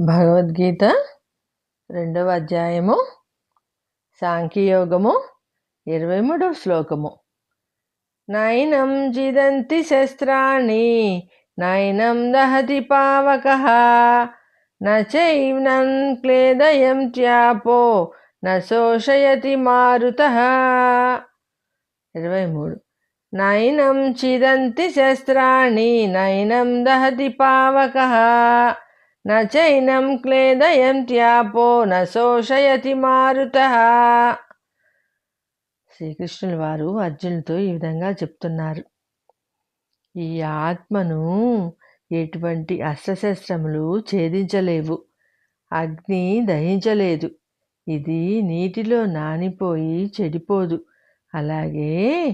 భగవద్గీత రెండవ అధ్యాయము సాంఖ్యయోగము ఇరవై మూడవ శ్లోకము. నైనం జిదంతి శస్త్రాణి నైనం దహతి పావక నైనం క్లేదయం త్యాపో నోషయతి మారుత. ఇరవై మూడు. నైనం చిదంతి శస్త్రాణి నైనం దహతి పావక నైనం క్లేదయం త్యాపో నోషయతి మారుత శ్రీకృష్ణుల వారు అర్జునుతో ఈ విధంగా చెప్తున్నారు. ఈ ఆత్మను ఎటువంటి అస్త్రశస్త్రములు ఛేదించలేవు. అగ్ని దహించలేదు. ఇది నీటిలో నానిపోయి చెడిపోదు. అలాగే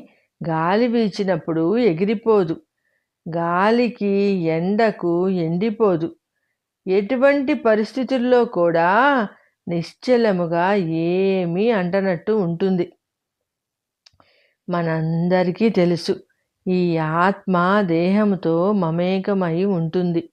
గాలి వీచినప్పుడు ఎగిరిపోదు. గాలికి ఎండకు ఎండిపోదు. ఎటువంటి పరిస్థితుల్లో కూడా నిశ్చలముగా ఏమీ అంటనట్టు ఉంటుంది. మనందరికీ తెలుసు ఈ ఆత్మ దేహంతో మమేకమై ఉంటుంది.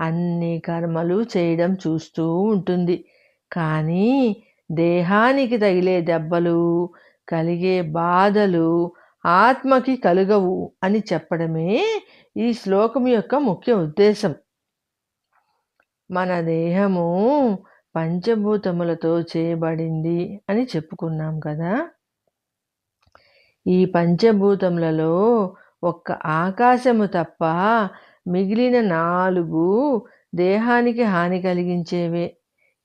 అన్ని కర్మలు చేయడం చూస్తూ ఉంటుంది. కానీ దేహానికి తగిలే దెబ్బలు కలిగే బాధలు ఆత్మకి కలుగవు అని చెప్పడమే ఈ శ్లోకం యొక్క ముఖ్య ఉద్దేశం. మన దేహము పంచభూతములతో చేయబడింది అని చెప్పుకున్నాం కదా. ఈ పంచభూతములలో ఒక్క ఆకాశము తప్ప మిగిలిన నాలుగు దేహానికి హాని కలిగించేవే.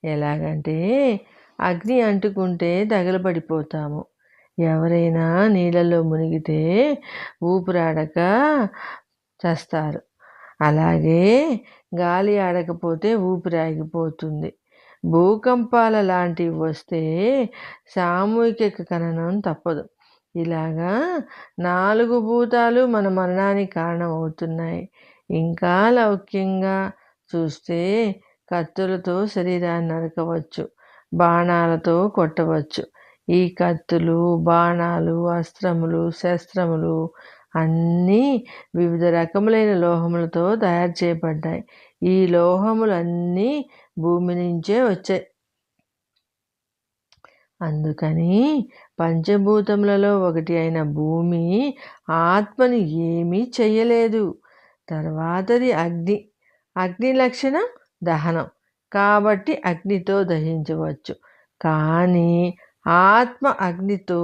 ఎలాగంటే అగ్ని అంటుకుంటే తగలబడిపోతాము. ఎవరైనా నీళ్ళలో మునిగితే ఊపిరాడక చస్తారు. అలాగే గాలి ఆడకపోతే ఊపిరి ఆగిపోతుంది భూకంపాల లాంటివి వస్తే సామూహిక ఖననం తప్పదు. ఇలాగా నాలుగు భూతాలు మన మరణానికి కారణం అవుతున్నాయి ఇంకా లౌక్యంగా చూస్తే కత్తులతో శరీరాన్ని నరకవచ్చు బాణాలతో కొట్టవచ్చు. ఈ కత్తులు బాణాలు అస్త్రములు శస్త్రములు అన్నీ వివిధ రకములైన లోహములతో తయారు చేయబడ్డాయి. ఈ లోహములన్నీ భూమి నుంచే వచ్చాయి. అందుకని పంచభూతములలో ఒకటి అయిన భూమి ఆత్మని ఏమీ చెయ్యలేదు. తర్వాతది అగ్ని. అగ్ని లక్షణం దహనం. కాబట్టి అగ్నితో దహించవచ్చు. కానీ ఆత్మ అగ్నితో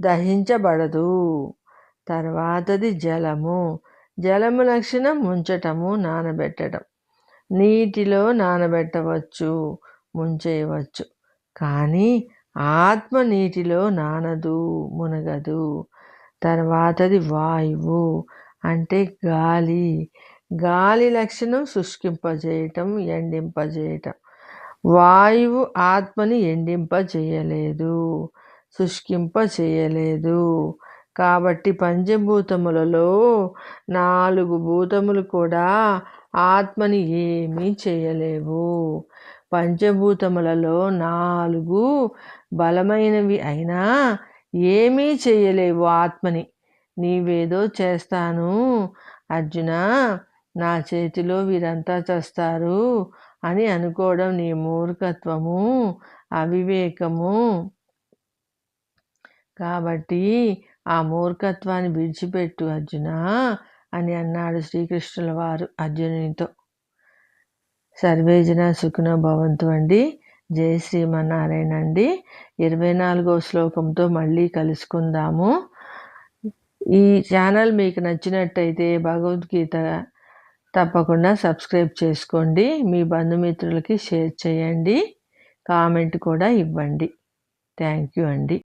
దహించబడదు. తర్వాతది జలము. జలము లక్షణం ముంచటము నానబెట్టడం. నీటిలో నానబెట్టవచ్చు ముంచేయవచ్చు. కానీ ఆత్మ నీటిలో నానదు మునగదు. తర్వాతది వాయువు అంటే గాలి. గాలి లక్షణం శుష్కింపజేయటం ఎండింపజేయటం. వాయువు ఆత్మని ఎండింపజేయలేదు శుష్కింప చేయలేదు కాబట్టి పంచభూతములలో నాలుగు భూతములు కూడా ఆత్మని ఏమీ చేయలేవు. పంచభూతములలో నాలుగు బలమైనవి అయినా ఏమీ చేయలేవు ఆత్మని. నీవేదో చేస్తాను. అర్జున నా చేతిలో వీరంతా చేస్తారు అని అనుకోవడం నీ మూర్ఖత్వము అవివేకము. కాబట్టి ఆ మూర్ఖత్వాన్ని విడిచిపెట్టు అర్జున అని అన్నాడు శ్రీకృష్ణుల వారు అర్జునునితో. సర్వేజన సుఖన భవంతు అండి. జయ శ్రీమన్నారాయణ అండి. ఇరవై నాలుగో శ్లోకంతో మళ్ళీ కలుసుకుందాము. ఈ ఛానల్ మీకు నచ్చినట్టయితే భగవద్గీత తప్పకుండా సబ్స్క్రైబ్ చేసుకోండి. మీ బంధుమిత్రులకి షేర్ చేయండి. కామెంట్ కూడా ఇవ్వండి. థ్యాంక్ యూ అండి.